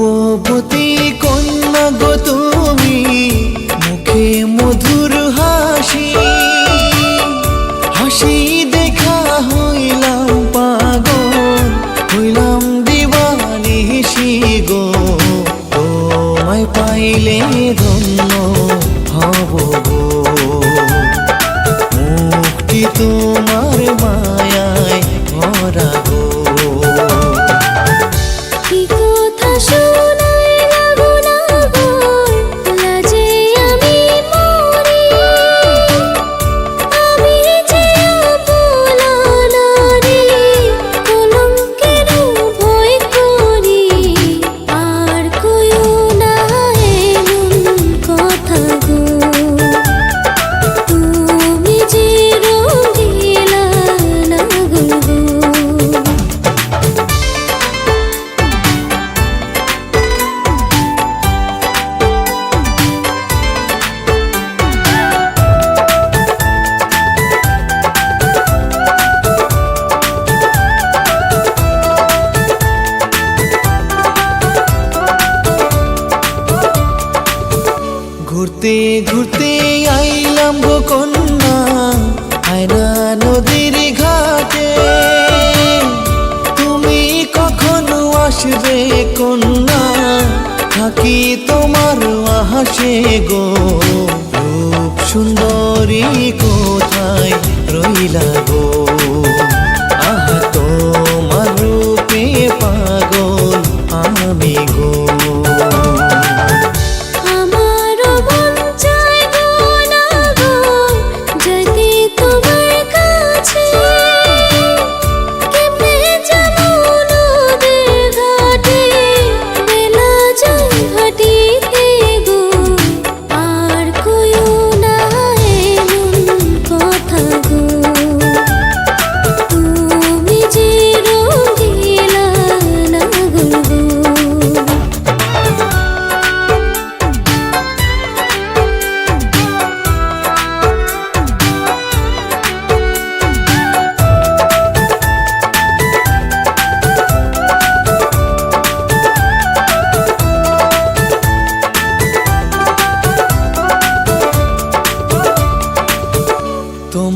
রূপবতী কন্যা গো তুমি, মুখে মধুর হাসি। হাসি দেখা হইলাম পাগল, হইলাম দিবানি গো। তোমায় পাইলে গো ঘুরতে ঘুরতে আইলাম গো কন্যা। আয়না নদীর ঘাটে। তুমি কখনো আসবে কন্যা? থাকি তোমার আহাসে গো।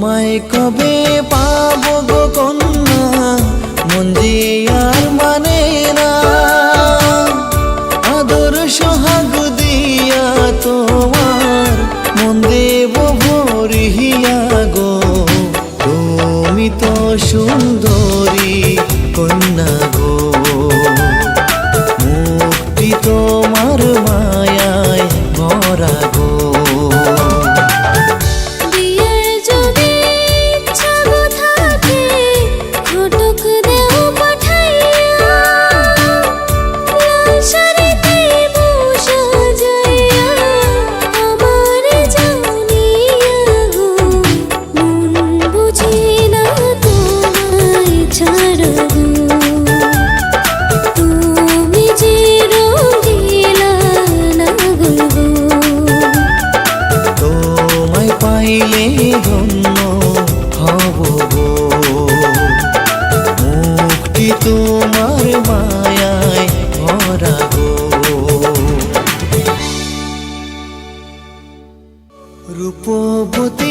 তোমায় কবে পা রূপবতী